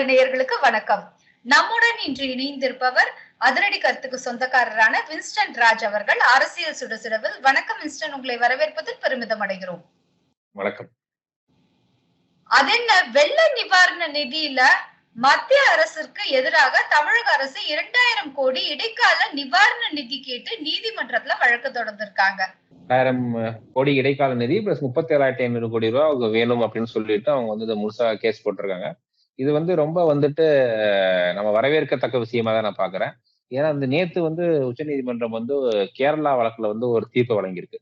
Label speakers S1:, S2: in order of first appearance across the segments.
S1: நாடு நேயர்களுக்கு வணக்கம். நம்முடன் இன்று இணைந்திருப்பவர் அதிரடி கருத்துக்கு சொந்தக்காரரான வின்ஸ்டன் ராஜ் அவர்கள். அரசியல் சுடுசுடவில் வணக்கம் வின்ஸ்டன். உங்களை வரவேற்பதில் பெருமிதம் அடைகிறோம்.
S2: வணக்கம்.
S1: அதென்ன வெள்ள நிவாரண நிதியில மத்திய அரசிற்கு எதிராக தமிழக அரசு இரண்டாயிரம் கோடி இடைக்கால நிவாரண நிதி கேட்டு நீதிமன்றத்துல வழக்கு தொடர்ந்திருக்காங்க.
S2: ஆயிரம் கோடி இடைக்கால நிதி பிளஸ் முப்பத்தி ஏழாயிரத்தி ஐநூறு கோடி ரூபாய் அவங்க வேணும் அப்படின்னு சொல்லிட்டு அவங்க வந்து முழுசா கேஸ் போட்டிருக்காங்க. இது வந்து ரொம்ப வந்துட்டு நம்ம வரவேற்கத்தக்க விஷயமா தான் நான் பாக்குறேன். ஏன்னா இந்த நேத்து வந்து உச்சநீதிமன்றம் வந்து கேரளா வழக்குல வந்து ஒரு தீர்ப்பு வழங்கியிருக்கு.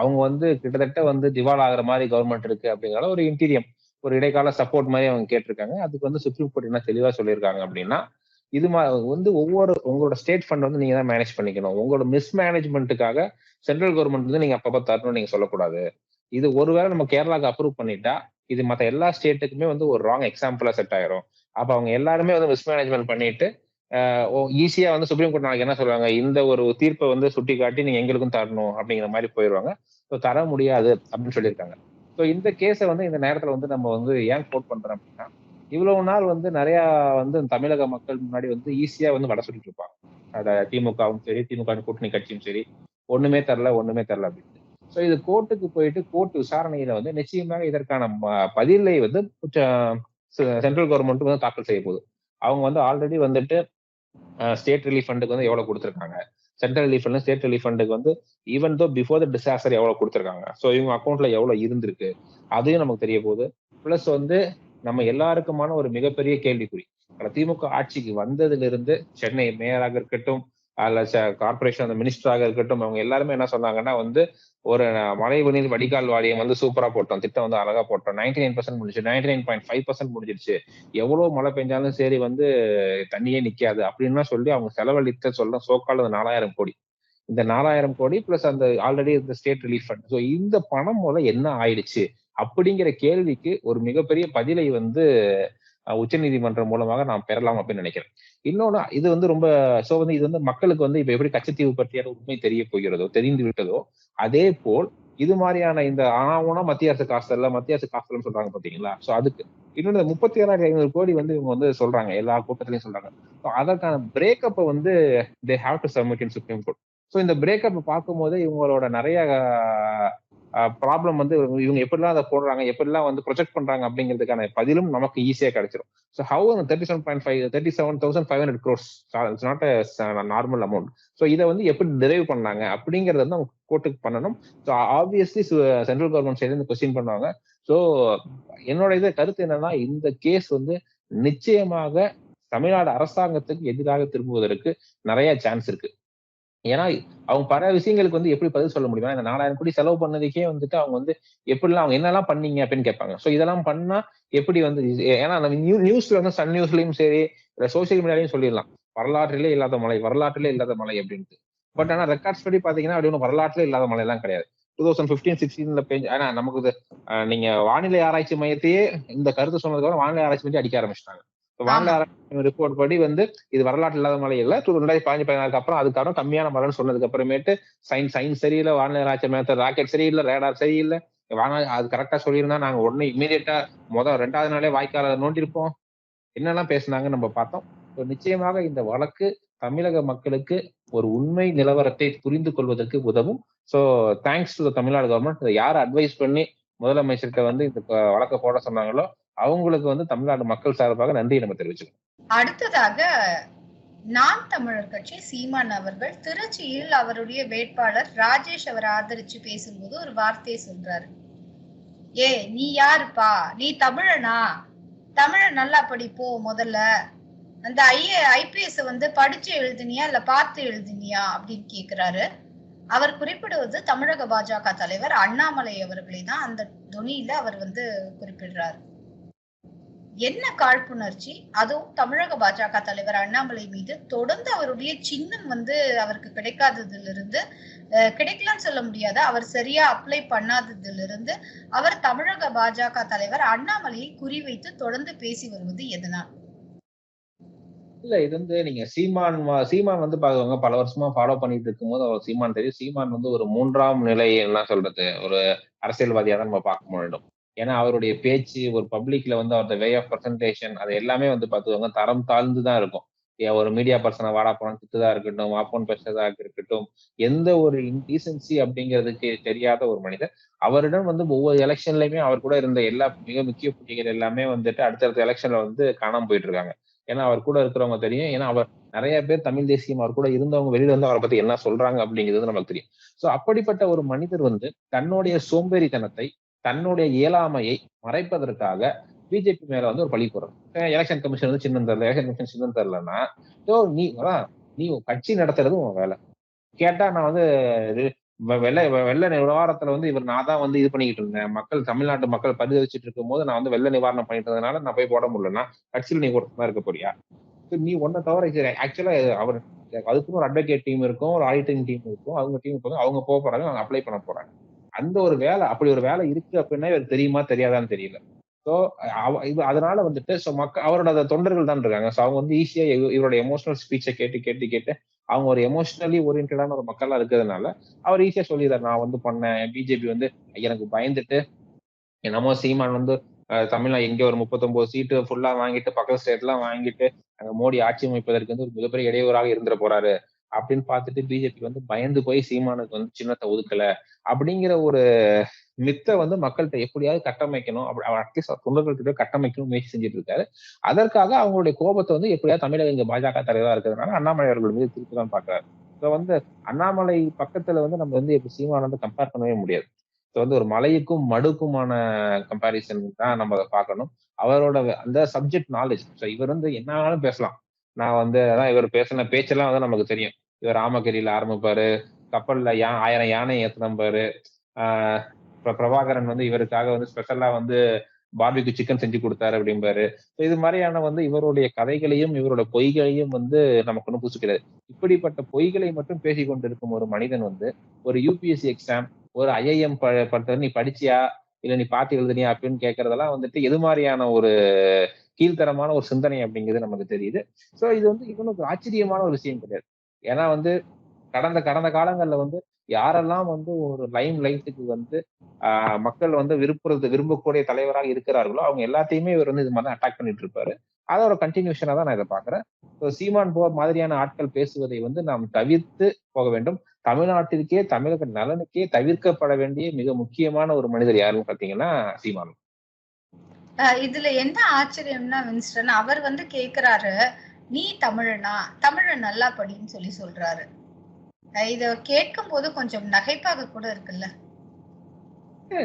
S2: அவங்க வந்து கிட்டத்தட்ட வந்து திவால் ஆகிற மாதிரி கவர்மெண்ட் இருக்கு அப்படிங்கிற ஒரு இன்டீரியம் ஒரு இடைக்கால சப்போர்ட் மாதிரி அவங்க கேட்டிருக்காங்க. அதுக்கு வந்து சுப்ரீம் கோர்ட் என்ன தெளிவா சொல்லியிருக்காங்க அப்படின்னா இது வந்து ஒவ்வொரு உங்களோட ஸ்டேட் ஃபண்ட் வந்து நீங்க தான் மேனேஜ் பண்ணிக்கணும். உங்களோட மிஸ்மேனேஜ்மெண்ட்டுக்காக சென்ட்ரல் கவர்மெண்ட் வந்து நீங்க அப்பப்ப தரணும்னு நீங்க சொல்லக்கூடாது. இது ஒருவேளை நம்ம கேரளாக்கு அப்ரூவ் பண்ணிட்டா இது மற்ற எல்லா ஸ்டேட்டுக்குமே வந்து ஒரு ராங் எக்ஸாம்பிளா செட் ஆயிரும். அப்ப அவங்க எல்லாருமே வந்து மிஸ்மேனேஜ்மெண்ட் பண்ணிட்டு ஈஸியா வந்து சுப்ரீம் கோர்ட் நாளைக்கு என்ன சொல்லுவாங்க? இந்த ஒரு தீர்ப்பை வந்து சுட்டி காட்டி நீங்க எங்களுக்கும் தரணும் அப்படிங்கிற மாதிரி போயிடுவாங்க ஸோ தர முடியாது அப்படின்னு சொல்லியிருக்காங்க. ஸோ இந்த கேஸை வந்து இந்த நேரத்தில் வந்து நம்ம வந்து ஏன் கோட் பண்றோம் அப்படின்னா இவ்வளவு நாள் வந்து நிறைய வந்து தமிழக மக்கள் முன்னாடி வந்து ஈஸியா வந்து வட சொல்லிட்டு இருப்பாங்க. அதை திமுகவும் சரி திமுக கூட்டணி கட்சியும் சரி ஒண்ணுமே தரல ஒண்ணுமே தரல அப்படின்னு ஸோ இது கோர்ட்டுக்கு போயிட்டு கோர்ட் விசாரணையில வந்து நிச்சயமாக இதற்கான பதிலை வந்து சென்ட்ரல் கவர்மெண்ட் வந்து தாக்கல் செய்ய போகுது. அவங்க வந்து ஆல்ரெடி வந்துட்டு ஸ்டேட் ரிலீஃப் ஃபண்டுக்கு வந்து எவ்வளவு கொடுத்துருக்காங்க. Central relief fund state relief ஃபண்டுக்கு வந்து even though before the disaster எவ்வளவு கொடுத்துருக்காங்க. ஸோ இவங்க அக்கௌண்ட்ல எவ்வளவு இருந்திருக்கு அதையும் நமக்கு தெரிய போகுது. பிளஸ் வந்து நம்ம எல்லாருக்குமான ஒரு மிகப்பெரிய கேள்விக்குறி. திமுக ஆட்சிக்கு வந்ததுல இருந்து சென்னை மேயராக இருக்கட்டும் அல்ல கார்பரேஷன் அந்த மினிஸ்டராக இருக்கட்டும் அவங்க எல்லாருமே என்ன சொன்னாங்கன்னா வந்து ஒரு மழை நீர் வடிகால் வாரியம் வந்து சூப்பரா போட்டோம். திட்டம் வந்து அழகா போட்டோம். நைன்டி நைன் பர்சன்ட் முடிஞ்சு ninety nine point five percent முடிஞ்சிருச்சு. எவ்வளவு மழை பெஞ்சாலும் சரி வந்து தண்ணியே நிக்காது அப்படின்னு சொல்லி அவங்க செலவழித்த சொல்ல சோக்கால் நாலாயிரம் கோடி. இந்த நாலாயிரம் கோடி பிளஸ் அந்த ஆல்ரெடி இந்த ஸ்டேட் ரிலீஃப் ஃபண்ட் ஸோ இந்த பணம் மூலம் என்ன ஆயிடுச்சு? அப்படிங்கிற கேள்விக்கு ஒரு மிகப்பெரிய பதிலை வந்து உச்சநீதிமன்றம் மூலமாக நாம் பெறலாம் அப்படின்னு நினைக்கிறேன். இன்னொன்னு இது வந்து ரொம்ப சோ வந்து இது வந்து மக்களுக்கு வந்து இப்ப எப்படி கச்சத்தீவு பற்றியான உண்மை தெரிய போகிறதோ தெரிந்து விட்டதோ அதே போல் இது மாதிரியான இந்த ஆனாவுனா மத்திய அரசு காசு இல்ல மத்திய அரசு காசு சொல்றாங்க பாத்தீங்களா? சோ அதுக்கு இன்னொன்று முப்பத்தி ஏழாயிரத்தி ஐநூறு கோடி வந்து இவங்க வந்து சொல்றாங்க எல்லா கூட்டத்திலையும் சொல்றாங்க. அதற்கான பிரேக்கப்பை வந்து they have to submit in Supreme Court so இந்த பிரேக்கப் பார்க்கும்போது இவங்களோட நிறைய ப்ராப்ளம் வந்து இவங்க எப்படிலாம் அதை போடுறாங்க எப்படிலாம் வந்து ப்ரொஜெக்ட் பண்றாங்க அப்படிங்கிறதுக்கான பதிலும் நமக்கு ஈஸியா கிடைச்சிடும் ஸோ ஹவு அந்த thirty seven point five thirty seven thousand five hundred crores it's not normal amount so இதை வந்து எப்படி டிரைவ் பண்ணாங்க அப்படிங்கறத வந்து அவங்க கோர்ட்டுக்கு பண்ணணும். So obviously central government side இருந்து கொஸ்டின் பண்ணுவாங்க. ஸோ என்னோட இது கருத்து என்னன்னா இந்த கேஸ் வந்து நிச்சயமாக தமிழ்நாடு அரசாங்கத்துக்கு எதிராக திரும்புவதற்கு நிறைய சான்ஸ் இருக்கு. ஏன்னா அவங்க பல விஷயங்களுக்கு வந்து எப்படி பதில் சொல்ல முடியும் இந்த நாலாயிரம் கோடி செலவு பண்ணதுக்கே வந்துட்டு அவங்க வந்து எப்படிலாம் அவங்க என்னெல்லாம் பண்ணீங்க அப்படின்னு கேட்பாங்க. ஸோ இதெல்லாம் பண்ணா எப்படி வந்து ஏன்னா நம்ம நியூ நியூஸ்ல வந்து சன் நியூஸ்லயும் சரி இல்ல சோசியல் மீடியாலையும் சொல்லிடலாம். வரலாற்றிலே இல்லாத மலை வரலாற்றிலே இல்லாத மலை அப்படின்ட்டு. பட் ஆனா ரெக்கார்ட்ஸ் படி பாத்தீங்கன்னா அப்படி ஒன்றும் வரலாற்றிலே இல்லாத மலை எல்லாம் கிடையாது. டூ தௌசண்ட் பிப்டீன் சிக்ஸ்டீன்ல பெஞ்சு ஆனா நமக்கு நீங்க வானிலை ஆராய்ச்சி மையத்தையே இந்த கருத்து சொன்னதுக்கு வானிலை ஆராய்ச்சி மையம் அடிக்க ஆரம்பிச்சிட்டாங்க. வானிலை ரிப்போர்ட் படி வந்து இது வரலாற்று இல்லாத மழை இல்லை. ரெண்டாயிரத்தி பதினஞ்சு பதினாறுக்கு அப்புறம் அதுக்கப்புறம் கம்மியான மழைன்னு சொன்னதுக்கு அப்புறமேட்டு சயின்ஸ் சயின்ஸ் சரியில்லை வானிலை ஆராய்ச்சி மையத்தை ராக்கெட் சரியில்லை ரேடார் சரியில்லை. வாங்க அது கரெக்டா சொல்லியிருந்தா நாங்க உடனே இமீடியட்டா முதல் ரெண்டாவது நாளே வாய்க்கால நோண்டிருப்போம். என்னெல்லாம் பேசினாங்க நம்ம பார்த்தோம். நிச்சயமாக இந்த வழக்கு தமிழக மக்களுக்கு ஒரு உண்மை நிலவரத்தை புரிந்து கொள்வதற்கு உதவும். So thanks to Tamil Nadu government யார் அட்வைஸ் பண்ணி முதலமைச்சர்கிட்ட வந்து இந்த வழக்கை போட சொன்னாங்களோ அவங்களுக்கு வந்து தமிழ்நாடு மக்கள் சார்பாக நன்றி நம்ம தெரிவிச்சுக்கணும்.
S1: அடுத்ததாக நாம் தமிழர் கட்சி சீமான் அவர்கள் திருச்சியில் அவருடைய வேட்பாளர் ராஜேஷ் அவர் ஆதரிச்சு பேசும்போது ஒரு வார்த்தையை சொல்றாரு. ஏ நீ யாருப்பா? நீ தமிழனா? தமிழ நல்லா படிப்போ முதல்ல? அந்த ஐஏ ஐபிஎஸ் வந்து படிச்சு எழுதினியா இல்ல பார்த்து எழுதினியா அப்படின்னு கேக்குறாரு. அவர் குறிப்பிடுவது தமிழக பாஜக தலைவர் அண்ணாமலை அவர்களை தான். அந்த துணியில அவர் வந்து குறிப்பிடுறாரு. என்ன காழ்ப்புணர்ச்சி? அதுவும் தமிழக பாஜக தலைவர் அண்ணாமலை மீது தொடர்ந்து அவருடைய சின்னம் வந்து அவருக்கு கிடைக்காததுல இருந்து கிடைக்கலன்னு சொல்ல முடியாது. அவர் சரியா அப்ளை பண்ணாததுல இருந்து அவர் தமிழக பாஜக தலைவர் அண்ணாமலையை குறிவைத்து தொடர்ந்து பேசி வருவது எதனால்?
S2: இல்ல இது வந்து நீங்க சீமான் சீமான் வந்து பாக்குறவங்க பல வருஷமா ஃபாலோ பண்ணிட்டு இருக்கும்போது அவர் சீமான் தெரியும். சீமான் வந்து ஒரு மூன்றாம் நிலை என்ன சொல்றது ஒரு அரசியல்வாதியா தான் நம்ம பார்க்க வேண்டும் ஏன்னா அவருடைய பேச்சு ஒரு பப்ளிக்ல வந்து அவரோட வே ஆஃப் ப்ரெசன்டேஷன் அது எல்லாமே வந்து பார்த்துக்கோங்க தரம் தாழ்ந்து தான் இருக்கும். ஏன் ஒரு மீடியா பர்சனை வாடா போன திட்டுதா இருக்கட்டும் வாப்போன் பேசுறதா இருக்கட்டும் எந்த ஒரு இன்டீசன்சி அப்படிங்கிறதுக்கு தெரியாத ஒரு மனிதர். அவரிடம் வந்து ஒவ்வொரு எலெக்ஷன்லயுமே அவர் கூட இருந்த எல்லா மிக முக்கிய புள்ளிகள் எல்லாமே வந்துட்டு அடுத்தடுத்த எலெக்ஷன்ல வந்து காணாம போயிட்டு இருக்காங்க ஏன்னா அவர் கூட இருக்கிறவங்க தெரியும். ஏன்னா அவர் நிறைய பேர் தமிழ் தேசியம் அவர் கூட இருந்தவங்க வெளியில வந்து அவரை பத்தி என்ன சொல்றாங்க அப்படிங்கிறது நமக்கு தெரியும். சோ அப்படிப்பட்ட ஒரு மனிதர் வந்து தன்னுடைய சோம்பேறித்தனத்தை தன்னுடைய இயலாமையை மறைப்பதற்காக பிஜேபி மேல வந்து ஒரு பழி போடுறது. எலெக்ஷன் கமிஷன் வந்து சின்னம் தரல எலெக்ஷன் கமிஷன் சின்னம் தரலன்னா ஸோ நீ நீ கட்சி நடத்துறது உன் வேலை. கேட்டா நான் வந்து வெள்ள வெள்ள நிவாரணத்துல வந்து இவர் நான் தான் வந்து இது பண்ணிக்கிட்டு இருந்தேன். மக்கள் தமிழ்நாட்டு மக்கள் பரிதவிச்சுட்டு இருக்கும் போது நான் வந்து வெள்ள நிவாரணம் பண்ணிட்டு இருந்ததுனால நான் போய் போட முடியலன்னா கட்சியில் நீ ஒருத்தர் இருக்க போறியா? நீ ஒன்ன தவிர ஆக்சுவலா அவர் அதுக்குன்னு ஒரு அட்வொகேட் டீம் இருக்கும் ஒரு ஆடிட்டிங் டீம் இருக்கும். அவங்க டீம் இருக்கும் அவங்க போக போறாங்க அப்ளை பண்ண போறாங்க. அந்த ஒரு வேலை அப்படி ஒரு வேலை இருக்கு அப்படின்னா இவர் தெரியுமா தெரியாதான்னு தெரியல. ஸோ இது அதனால வந்துட்டு ஸோ மக்க அவரோட தொண்டர்கள் தான் இருக்காங்க. ஸோ அவங்க வந்து ஈஸியா இவரோட எமோஷனல் ஸ்பீச்சை கேட்டு கேட்டு கேட்டு அவங்க ஒரு எமோஷனலி ஓரியன்டான ஒரு மக்களாக இருக்கிறதுனால அவர் ஈஸியா சொல்லிடுறாரு. நான் வந்து பண்ணேன். பிஜேபி வந்து எனக்கு பயந்துட்டு என்னமோ சீமான் வந்து தமிழ்நா எங்க ஒரு முப்பத்தொன்பது சீட்டு ஃபுல்லா வாங்கிட்டு பக்கத்து ஸ்டேட்லாம் வாங்கிட்டு அங்க மோடி ஆட்சி அமைப்பதற்கு வந்து ஒரு மிகப்பெரிய இடையூறாக இருந்துட போறாரு. அப்படின்னு பார்த்துட்டு பிஜேபி வந்து பயந்து போய் சீமானுக்கு வந்து சின்னத்தை ஒதுக்கல. அப்படிங்கிற ஒரு மித்த வந்து மக்கள்கிட்ட எப்படியாவது கட்டமைக்கணும். அப்படி அட்லீஸ்ட் தொண்டர்கள்கிட்ட கட்டமைக்கணும் முயற்சி செஞ்சுட்டு இருக்காரு அதற்காக அவங்களுடைய கோபத்தை வந்து எப்படியாவது தமிழக இங்க பாஜக தலைவரா இருக்கிறதுனால அண்ணாமலை அவர்கள் மீது திருப்பி தான் பாக்குறாரு ஸோ வந்து அண்ணாமலை பக்கத்துல வந்து நம்ம வந்து இப்ப சீமான வந்து கம்பேர் பண்ணவே முடியாது. ஸோ வந்து ஒரு மலைக்கும் மடுக்குமான கம்பாரிசன் தான் நம்ம அதை பார்க்கணும். அவரோட அந்த சப்ஜெக்ட் நாலேஜ் ஸோ இவர் வந்து என்னாலும் பேசலாம். நான் வந்து அதான் இவர் பேசின பேச்செல்லாம் வந்து நமக்கு தெரியும். இவர் ராமகிரியில ஆரம்பிப்பாரு. கப்பல்ல யா ஆயிரம் யானை ஏத்தினம்பாரு ஆஹ் பிரபாகரன் வந்து இவருக்காக வந்து ஸ்பெஷலா வந்து பார்பிக்கு சிக்கன் செஞ்சு கொடுத்தாரு அப்படிம்பாரு. இது மாதிரியான வந்து இவருடைய கதைகளையும் இவரோட பொய்களையும் வந்து நமக்கு ஒன்றும் புதுசு இப்படிப்பட்ட பொய்களை மட்டும் பேசி கொண்டிருக்கும் ஒரு மனிதன் வந்து ஒரு யூபிஎஸ்சி எக்ஸாம் ஒரு ஐஐஎம் பட்ட நீ படிச்சியா? இல்ல நீ பார்த்து எழுதுனியா அப்படின்னு கேட்கறதெல்லாம் வந்துட்டு எது மாதிரியான ஒரு கீழ்த்தரமான ஒரு சிந்தனை அப்படிங்கிறது நமக்கு தெரியுது. சோ இது வந்து இவனுக்கு ஆச்சரியமான ஒரு விஷயம் கிடையாது. ஏன்னா வந்து கடந்த கடந்த காலங்கள்ல வந்து யாரெல்லாம் வந்து ஒரு லைம் லைட்டுக்கு வந்து ஆஹ் மக்கள் வந்து விருப்புறது விரும்பக்கூடிய தலைவராக இருக்கிறார்களோ அவங்க எல்லாத்தையுமே இவர் வந்து இது மாதிரி அட்டாக் பண்ணிட்டு இருப்பாரு. அதோட கண்டினியூஷனா தான் நான் இதை பாக்குறேன் சீமான் போர் மாதிரியான ஆட்கள் பேசுவதை வந்து நாம் தவிர்த்து போக வேண்டும். தமிழ்நாட்டிற்கே தமிழக நலனுக்கே தவிர்க்கப்பட வேண்டிய மிக முக்கியமான ஒரு மனிதர் யாருன்னு பாத்தீங்கன்னா சீமான்.
S1: இதுல என்ன ஆச்சரியம்னா வின்ஸ்டன் அவர் வந்து கேக்குறாரு நீ தமிழனா? தமிழ நல்லா படின்னு சொல்லி சொல்றாரு. இத கேட்கும் போது கொஞ்சம் நகைப்பாக கூட இருக்குல்ல?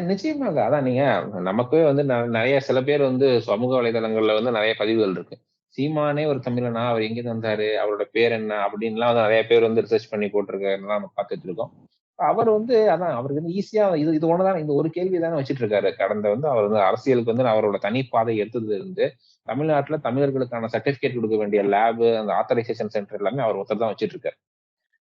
S2: நிச்சயமாக. அதான் நீங்க நமக்கே வந்து நிறைய சில பேர் வந்து சமூக வலைதளங்கள்ல வந்து நிறைய பதிவுகள் இருக்கு. சீமானே ஒரு தமிழனா அவர் எங்க வந்தாரு அவரோட பேர் என்ன அப்படின்லாம் வந்து நிறைய பேர் வந்து ரிசர்ச் பண்ணி போட்டிருக்காருலாம் நம்ம பார்த்துட்டு இருக்கோம். அவர் வந்து அதான் அவருக்கு வந்து ஈஸியா இது இது ஒண்ணுதான் இந்த ஒரு கேள்வி தானே வச்சிட்டு இருக்காரு கடந்த வந்து அவர் வந்து அரசியலுக்கு வந்து அவரோட தனிப்பாதை எடுத்ததுல இருந்து தமிழ்நாட்டுல தமிழர்களுக்கான சர்டிபிகேட் கொடுக்க வேண்டிய லேபு அந்த ஆத்தரைசேஷன் சென்டர் எல்லாமே அவர் ஒருத்தர் தான் வச்சிட்டு இருக்காரு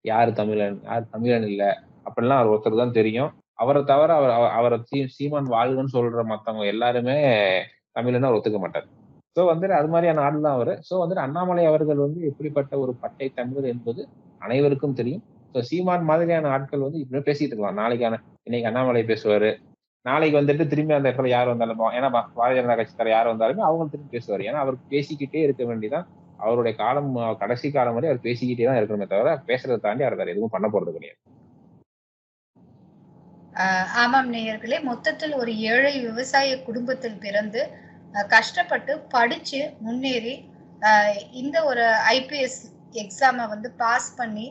S2: யாரு தமிழன் யார் தமிழன் இல்ல அப்படிலாம் அவர் ஒருத்தர் தான் தெரியும். அவரை தவிர அவர் அவரை சீ சீமான் வாழ்கன்னு சொல்ற மத்தவங்க எல்லாருமே தமிழனை ஒத்துக்க மாட்டார். ஸோ வந்துட்டு அது மாதிரியான ஆள் தான் அவர். ஸோ வந்துட்டு அண்ணாமலை அவர்கள் வந்து எப்படிப்பட்ட ஒரு பட்டை தமிழர் என்பது அனைவருக்கும் தெரியும். சீமான் மாதிரியான ஆட்கள் வந்து இப்படி பேசிட்டு இருக்கலாம். நாளைக்கான இன்னைக்கு அண்ணாமலை பேசுவாரு. நாளைக்கு வந்துட்டு திரும்பி அந்த இடத்துல யார் வந்தாலும் ஏன்னா பாரதிய ஜனதா கட்சிக்கார யார் வந்தாலுமே அவங்க திரும்பி பேசுவார். ஏன்னா அவர் பேசிக்கிட்டே இருக்க வேண்டிதான் அவருடைய காலம் கடைசி காலம் வரை அவர் பேசிக்கிட்டே தான் இருக்கணுமே தவிர பேசுறதை தாண்டி அவர் எதுவும் பண்ண போறது கிடையாது.
S1: ஆமாம் நேயர்களே. மொத்தத்தில் ஒரு ஏழை விவசாய குடும்பத்தில் பிறந்து கஷ்டப்பட்டு படிச்சு முன்னேறி இந்த ஒரு ஐபிஎஸ் எக்ஸாமை வந்து பாஸ் பண்ணி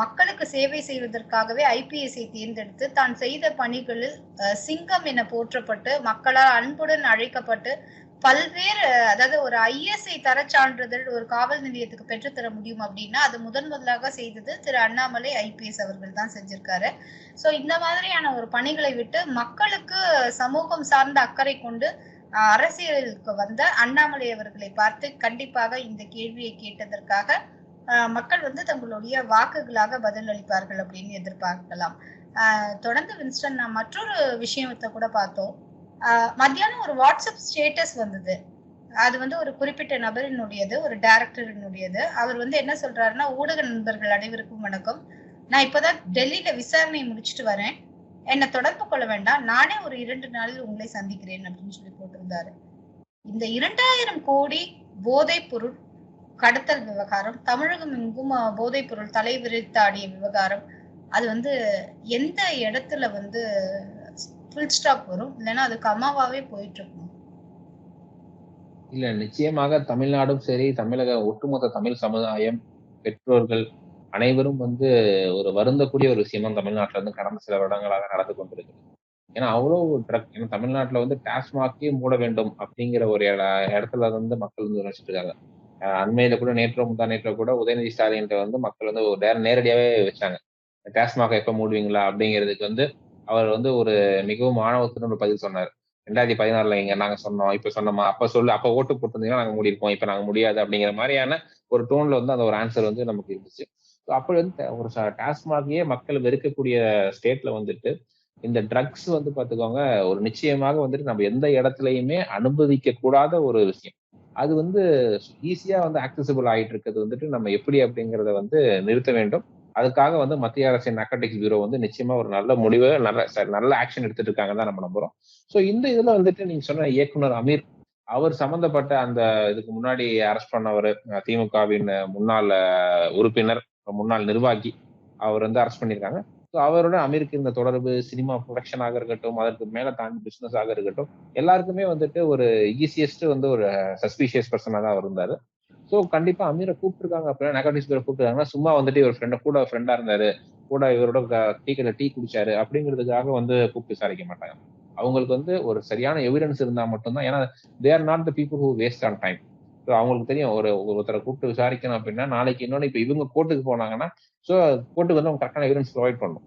S1: மக்களுக்கு சேவை செய்வதற்காகவே ஐபிஎஸ்ஐ தேர்ந்தெடுத்து தான் செய்த பணிகளில் சிங்கம் என போற்றப்பட்டு மக்களால் அன்புடன் அழைக்கப்பட்டு பல்வேறு அதாவது ஒரு ஐஎஸ்ஐ தர சான்றிதழ் ஒரு காவல் நிலையத்துக்கு பெற்றுத்தர முடியும் அப்படின்னா அது முதன் முதலாக செய்தது திரு அண்ணாமலை ஐபிஎஸ் அவர்கள் தான் செஞ்சிருக்காரு. ஸோ இந்த மாதிரியான ஒரு பணிகளை விட்டு மக்களுக்கு சமூகம் சார்ந்த அக்கறை கொண்டு அரசியலுக்கு வந்த அண்ணாமலை அவர்களை பார்த்து கண்டிப்பாக இந்த கேள்வியை கேட்டதற்காக மக்கள் வந்து தங்களுடைய வாக்குகளாக பதில் அளிப்பார்கள் அப்படின்னு எதிர்பார்க்கலாம். தொடர்ந்து வின்ஸ்டன் நான் மற்றொரு விஷயத்தை கூட பார்த்தோம். மத்தியானம் ஒரு வாட்ஸ்அப் ஸ்டேட்டஸ் வந்தது. அது வந்து ஒரு குறிப்பிட்ட நபரினுடையது ஒரு டைரக்டரினுடையது அவர் வந்து என்ன சொல்றாருன்னா ஊடக நண்பர்கள் அனைவருக்கும் வணக்கம். நான் இப்போதான் டெல்லியில விசாரணை முடிச்சுட்டு வரேன். என்னை தொடர்பு கொள்ள வேண்டாம். நானே ஒரு இரண்டு நாளில் உங்களை சந்திக்கிறேன் அப்படின்னு சொல்லி போட்டிருந்தாரு. இந்த இரண்டாயிரம் கோடி போதைப் பொருள் கடத்தல் விவகாரம் தமிழகம் எங்கும் போதைப் பொருள் தலைவிரித்தாடிய விவகாரம் அது வந்து எந்த இடத்துல வந்து ஃபுல் ஸ்டாப் வரும்? இல்லைன்னா அது கமாவாவே போயிட்டு இருக்கும்
S2: இல்ல நிச்சயமாக தமிழ்நாடும் சரி தமிழக ஒட்டுமொத்த தமிழ் சமுதாயம் பெற்றோர்கள் அனைவரும் வந்து ஒரு வருந்தக்கூடிய ஒரு விஷயமா தமிழ்நாட்டுல இருந்து கடந்த சில வருடங்களாக நடந்து கொண்டிருக்குது ஏன்னா அவ்வளவு ட்ரக் ஏன்னா தமிழ்நாட்டுல வந்து டாஸ்மாக்கே மூட வேண்டும் அப்படிங்கிற ஒரு இடத்துல வந்து மக்கள் வந்து நினைச்சிட்டு இருக்காங்க. அண்மையில கூட நேற்றோ முந்தா நேற்றோ கூட உதயநிதி ஸ்டாலின் வந்து மக்கள் வந்து ஒரு நேரம் நேரடியாவே வச்சாங்க. டாஸ்மாக எப்ப மூடுவீங்களா அப்படிங்கிறதுக்கு வந்து அவர் வந்து ஒரு மிகவும் ஆணவத்துடன் ஒரு பதில் சொன்னார். ரெண்டாயிரத்தி பதினாறுல இங்க நாங்க சொன்னோம் இப்ப சொன்னோமா? அப்ப சொல்லு அப்ப ஓட்டு போட்டிருந்தீங்கன்னா நாங்க மூடிருப்போம் இப்ப நாங்க முடியாது அப்படிங்கிற மாதிரியான ஒரு டோன்ல வந்து அந்த ஒரு ஆன்சர் வந்து நமக்கு இருந்துச்சு. ஸோ அப்படி வந்து ஒரு டாஸ்மாகையே மக்கள் வெறுக்கக்கூடிய ஸ்டேட்ல வந்துட்டு இந்த ட்ரக்ஸ் வந்து பாத்துக்கோங்க ஒரு நிச்சயமாக வந்துட்டு நம்ம எந்த இடத்துலயுமே அனுமதிக்க கூடாத ஒரு விஷயம். அது வந்து ஈஸியா வந்து ஆக்சசிபிள் ஆகிட்டு இருக்கிறது வந்துட்டு நம்ம எப்படி அப்படிங்கறத வந்து நிறுத்த வேண்டும். அதுக்காக வந்து மத்திய அரசின் நக்கட்டிக்ஸ் பியூரோ வந்து நிச்சயமா ஒரு நல்ல முடிவு நல்ல நல்ல ஆக்ஷன் எடுத்துட்டு இருக்காங்க தான் நம்ம நம்புறோம். ஸோ இந்த இதுல வந்துட்டு நீங்க சொன்ன இயக்குனர் அமீர் அவர் சம்பந்தப்பட்ட அந்த இதுக்கு முன்னாடி அரெஸ்ட் பண்ணவர் திமுகவின் முன்னாள் உறுப்பினர் முன்னாள் நிர்வாகி அவர் வந்து அரெஸ்ட் பண்ணியிருக்காங்க. அவரோட அமீருக்கு இந்த தொடர்பு சினிமா ப்ரொடக்ஷனாக இருக்கட்டும் அதற்கு மேல தாண்டி பிசினஸ் ஆக இருக்கட்டும் எல்லாருக்குமே வந்துட்டு ஒரு ஈஸியஸ்ட் வந்து ஒரு சஸ்பீஷியஸ் பர்சனாக தான் அவர் இருந்தாரு. ஸோ கண்டிப்பா அமீரை கூப்பிட்டுருக்காங்க அப்படின்னா நெகட்டிவ் பேர் கூப்பிட்டுருக்காங்கன்னா சும்மா வந்துட்டு இவர் ஃப்ரெண்ட கூட ஃப்ரெண்டா இருந்தாரு கூட இவரோட டீ கடை டீ குடிச்சாரு அப்படிங்கிறதுக்காக வந்து கூப்பிட்டு விசாரிக்க மாட்டாங்க. அவங்களுக்கு வந்து ஒரு சரியான எவிடன்ஸ் இருந்தா மட்டும்தான் ஏன்னா they are not the people who waste on time அவங்களுக்கு தெரியும். ஒரு ஒருத்தரை கூப்பிட்டு விசாரிக்கணும் அப்படின்னா நாளைக்கு இன்னொன்று இப்போ இவங்க கோர்ட்டுக்கு போனாங்கன்னா ஸோ கோர்ட்டுக்கு வந்து அவங்க கரெக்டான எவிடன்ஸ் ப்ரொவைட் பண்ணணும்.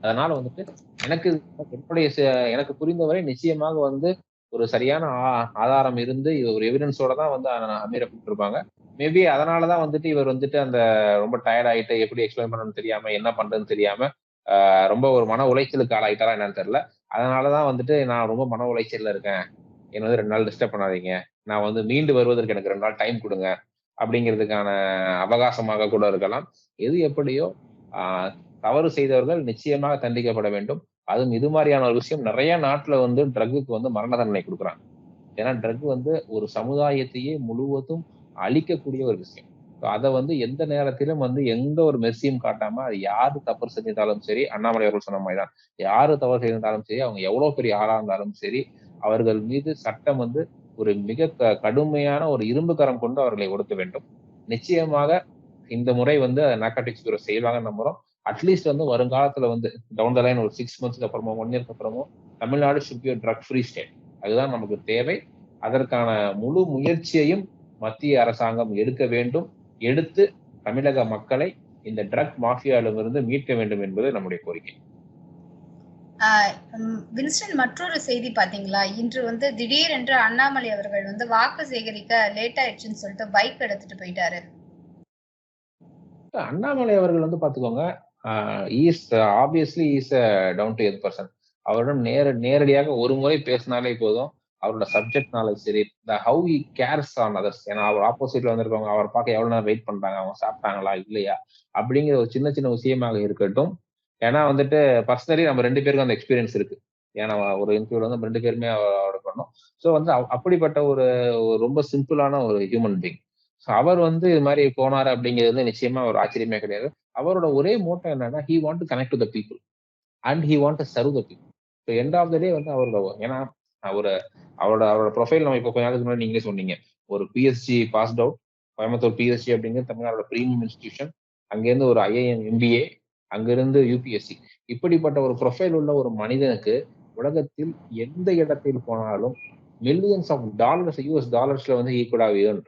S2: அதனால வந்துட்டு எனக்கு என்னுடைய எனக்கு புரிந்தவரை நிச்சயமாக வந்து ஒரு சரியான ஆ- ஆதாரம் இருந்து இது ஒரு எவிடன்ஸோட தான் வந்து அமீரை கூப்பிட்டுருப்பாங்க. மேபி அதனாலதான் வந்துட்டு இவர் வந்துட்டு அந்த ரொம்ப டயர்ட் ஆயிட்டு எப்படி எக்ஸ்பிளைன் பண்ணணும்னு தெரியாம என்ன பண்றதுன்னு தெரியாம ரொம்ப ஒரு மன உளைச்சலுக்கு ஆளாயிட்டாரா என்னன்னு தெரியல. அதனாலதான் வந்துட்டு நான் ரொம்ப மன உளைச்சல்ல இருக்கேன். என்ன வந்து ரெண்டு நாள் டிஸ்டர்ப் பண்ணாதீங்க. நான் வந்து மீண்டு வருவதற்கு எனக்கு ரெண்டு நாள் டைம் கொடுங்க. அப்படிங்கிறதுக்கான அவகாசமாக கூட இருக்கலாம். எது எப்படியோ தவறு செய்தவர்கள் நிச்சயமாக தண்டிக்கப்பட வேண்டும். அதுவும் இது மாதிரியான ஒரு விஷயம் நிறைய நாட்டுல வந்து ட்ரக்குக்கு வந்து மரண தண்டனை கொடுக்குறாங்க. ஏன்னா ட்ரக் வந்து ஒரு சமுதாயத்தையே முழுவதும் அழிக்கக்கூடிய ஒரு விஷயம். அதை வந்து எந்த நேரத்திலும் வந்து எந்த ஒரு மெர்சியும் காட்டாம அது யாரு தவறு செஞ்சிருந்தாலும் சரி அண்ணாமலை அவர்கள் சொன்ன மாதிரி தான் யாரு தவறு செய்திருந்தாலும் சரி அவங்க எவ்வளவு பெரிய ஆளா இருந்தாலும் சரி அவர்கள் மீது சட்டம் வந்து ஒரு மிக க- கடுமையான ஒரு இரும்பு கரம் கொண்டு அவர்களை ஒடுக்க வேண்டும். நிச்சயமாக இந்த முறை வந்து நார்காட்டிக்ஸ் பியூரோ செய்வாங்கன்னு நம்புறோம். அட்லீஸ்ட் வந்து வருங்காலத்துல வந்து டவுன் த லைன் ஒரு சிக்ஸ் மந்த்ஸ்க்கு அப்புறமோ ஒன் இயர்க்கு அப்புறமோ Tamil Nadu should be drug free state அதுதான் நமக்கு தேவை. அதற்கான முழு முயற்சியையும் மத்திய அரசாங்கம் எடுக்க வேண்டும். எடுத்து தமிழக மக்களை இந்த ட்ரக் மாஃபியாவிலிருந்து மீட்க வேண்டும் என்பது நம்முடைய கோரிக்கை.
S1: வின்ஸ்டன் மற்றொரு செய்தி பாத்தீங்களா இன்று வந்து திடீரென்று அண்ணாமலை அவர்கள் வந்து வாக்கு சேகரிக்க லேட் ஆயிடுச்சுன்னு சொல்லிட்டு பைக் எடுத்துட்டு போயிட்டாரு.
S2: அண்ணாமலை அவர்கள் வந்து பாத்துக்கோங்க is obviously is down to earth person அவரிடம் நேர நேரடியாக ஒரு முறை பேசினாலே போதும். அவரோட சப்ஜெக்ட் நாலேஜ் சரி இந்த how he cares on others ஏன்னா அவர் ஆப்போசிட்ல வந்திருக்கவங்க அவர் பார்க்க எவ்வளவு நேரம் வெயிட் பண்றாங்க அவங்க சாப்பிட்டாங்களா இல்லையா அப்படிங்கிற ஒரு சின்ன சின்ன விஷயமாக இருக்கட்டும். ஏன்னா வந்துட்டு பர்சனலி நம்ம ரெண்டு பேருக்கும் அந்த எக்ஸ்பீரியன்ஸ் இருக்கு. ஏன்னா ஒரு இன்டர்வியூல வந்து நம்ம ரெண்டு பேருமே அவரோட பண்ணோம். ஸோ வந்து அப்படிப்பட்ட ஒரு ஒரு ரொம்ப சிம்பிளான ஒரு ஹியூமன் பீங் ஸோ அவர் வந்து இது மாதிரி போனாரு அப்படிங்கிறது வந்து நிச்சயமா ஒரு ஆச்சரியமே கிடையாது. அவரோட ஒரே மோட்டம் என்னன்னா he want to connect to the people and he want to serve the people so end of the day வந்து அவரோட ஏன்னா ஒரு அவரோட அவரோட ப்ரொஃபைல் நம்ம இப்போ கொஞ்ச நாளுக்கு முன்னாடி நீங்களே சொன்னீங்க. ஒரு PSG passed out Coimbatore PSG அப்படிங்கிறது தமிழ்நாடோட ப்ரீமியம் இன்ஸ்டிடியூஷன் அங்கேருந்து ஒரு ஐஏஎம் எம்பிஏ அங்கிருந்து யூபிஎஸ்சி இப்படிப்பட்ட ஒரு ப்ரொஃபைல் உள்ள ஒரு மனிதனுக்கு உலகத்தில் எந்த இடத்தில் போனாலும் மில்லியன்ஸ் ஆஃப் டாலர்ஸ் யூஎஸ் டாலர்ஸ்ல வந்து ஈக்குவலாக வேணும்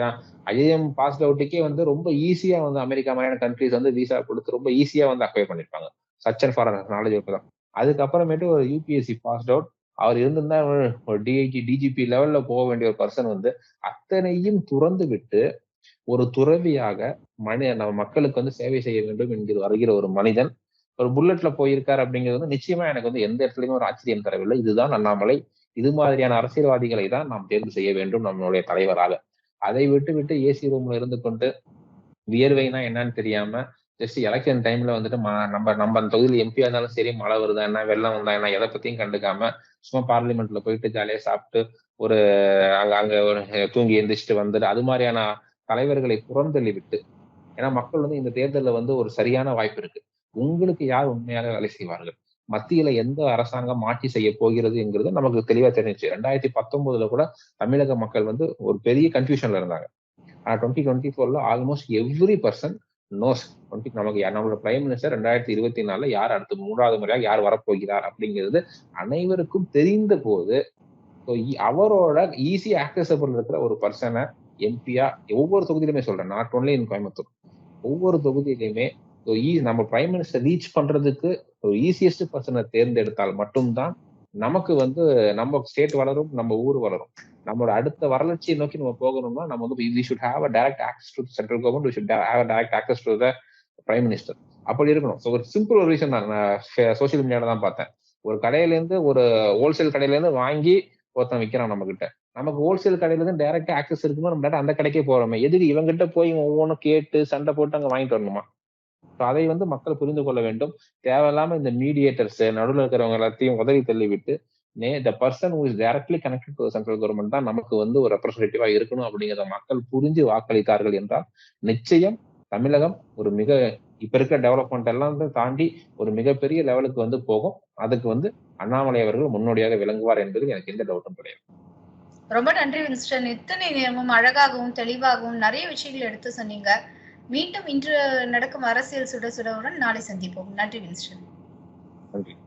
S2: ஏன்னா ஐஏஎம் பாஸ் அவுட்டுக்கே வந்து ரொம்ப ஈஸியா வந்து அமெரிக்கா மாதிரியான கண்ட்ரிஸ் வந்து விசா கொடுத்து ரொம்ப ஈஸியா வந்து அக்வயர் பண்ணிருப்பாங்க. சச்சன் ஃபார் நாலேஜ் தான். அதுக்கப்புறமேட்டு ஒரு யூபிஎஸ்சி பாஸ் அவுட் அவர் இருந்திருந்தா ஒரு- ஒரு டிஐஜி டிஜிபி லெவல்ல போக வேண்டிய ஒரு பர்சன் வந்து அத்தனையும் துறந்து விட்டு ஒரு துறவியாக மனி நம்ம மக்களுக்கு வந்து சேவை செய்ய வேண்டும் என்கிற வருகிற ஒரு மனிதன் ஒரு புல்லட்ல போயிருக்காரு அப்படிங்கிறது வந்து நிச்சயமா எனக்கு வந்து எந்த இடத்துலயுமே ஒரு ஆச்சரியம் தரவில்லை. இதுதான் அண்ணாமலை. இது மாதிரியான அரசியல்வாதிகளை தான் நாம் தேர்வு செய்ய வேண்டும் நம்மளுடைய தலைவராக. அதை விட்டு விட்டு ஏசி ரூம்ல இருந்து கொண்டு வியர்வைனா என்னன்னு தெரியாம ஜஸ்ட் எலெக்ஷன் டைம்ல வந்துட்டு நம்ம நம்ம அந்த தொகுதியில் எம்பியா இருந்தாலும் சரி மழை வருதா என்ன வெள்ளம் வந்தா என்ன எதை பத்தியும் கண்டுக்காம சும்மா பார்லிமெண்ட்ல போயிட்டு ஜாலியா சாப்பிட்டு ஒரு அங்க அங்க ஒரு தூங்கி எந்திரிச்சிட்டு வந்துட்டு அது மாதிரியான தலைவர்களை புறந்தள்ளி விட்டு ஏன்னா மக்கள் வந்து இந்த தேர்தலில் வந்து ஒரு சரியான வாய்ப்பு இருக்கு. உங்களுக்கு யார் உண்மையாக வேலை செய்வார்கள்? மத்தியில எந்த அரசாங்கம் ஆட்சி செய்ய போகிறதுங்கிறது நமக்கு தெளிவா தெரிஞ்சுச்சு. ரெண்டாயிரத்தி பத்தொன்பதுல கூட தமிழக மக்கள் வந்து ஒரு பெரிய கன்ஃபியூஷன்ல இருந்தாங்க. ஆனா டுவெண்ட்டி டுவெண்ட்டி ஃபோர்ல almost every person knows twenty நமக்கு நம்மளோட பிரைம் மினிஸ்டர் ரெண்டாயிரத்தி இருபத்தி நாலுல யார் அடுத்து மூன்றாவது முறையாக யார் வரப்போகிறார் அப்படிங்கிறது அனைவருக்கும் தெரிந்த போது அவரோட ஈஸி ஆக்சசபிள் இருக்கிற ஒரு பர்சனை எம்பியா ஒவ்வொரு தொகுதியிலுமே சொல்றேன் நாட் ஒன்லி இன் கோயம்புத்தூர் ஒவ்வொரு தொகுதியிலுமே ஈ- e, நம்ம பிரைம் மினிஸ்டர் ரீச் பண்றதுக்கு ஒரு ஈஸியஸ்ட் பர்சனை தேர்ந்தெடுத்தால் மட்டும்தான் நமக்கு வந்து நம்ம ஸ்டேட் வளரும் நம்ம ஊர் வளரும். நம்மளோட அடுத்த வளர்ச்சியை நோக்கி நம்ம போகணும்னா நம்ம வந்து we should have a direct access to central government we should have direct access to the prime minister அப்படி இருக்கணும். ஸோ ஒரு சிம்பிள் ஒரு விஷயம் தான். நான் சோசியல் மீடியாவில் தான் பார்த்தேன். ஒரு கடையிலேருந்து ஒரு ஹோல்சேல் கடையிலேருந்து வாங்கி ஒருத்தன் விற்கிறான் நம்மக்கிட்ட நமக்கு ஹோல்சேல் கடையில இருந்து டைரக்டா ஆக்சஸ் இருக்குமோ நம்ம அந்த கடைக்கே போறோமே. எதுக்கு இவங்கிட்ட போய் ஒவ்வொன்றும் கேட்டு சண்டை போட்டு அங்க வாங்கிட்டு வரணுமா? ஸோ அதை வந்து மக்கள் புரிந்து கொள்ள வேண்டும். தேவையில்லாம இந்த மீடியேட்டர்ஸ் நடுவில் இருக்கிறவங்க எல்லாத்தையும் உதவி தள்ளிவிட்டு நே the person who is directly connected to central government தான் நமக்கு வந்து ஒரு ரெப்ரஸன்டேட்டிவா இருக்கணும் அப்படிங்கிறத மக்கள் புரிஞ்சு வாக்களித்தார்கள் என்றால் நிச்சயம் தமிழகம் ஒரு மிக இப்ப இருக்கிற டெவலப்மெண்ட் எல்லாம் தாண்டி ஒரு மிகப்பெரிய லெவலுக்கு வந்து போகும். அதுக்கு வந்து அண்ணாமலை அவர்கள் முன்னோடியாக விளங்குவார் என்பதில் எனக்கு எந்த டவுட்டும் கிடையாது.
S1: ரொம்ப நன்றி வின்ஸ்டன் இத்தனை நேரமும் அழகாகவும் தெளிவாகவும் நிறைய விஷயங்கள் எடுத்து சொன்னீங்க. மீண்டும் இன்று நடக்கும் அரசியல் சுட சுடவுடன் நாளை சந்திப்போம். நன்றி வின்ஸ்டன்
S2: நன்றி.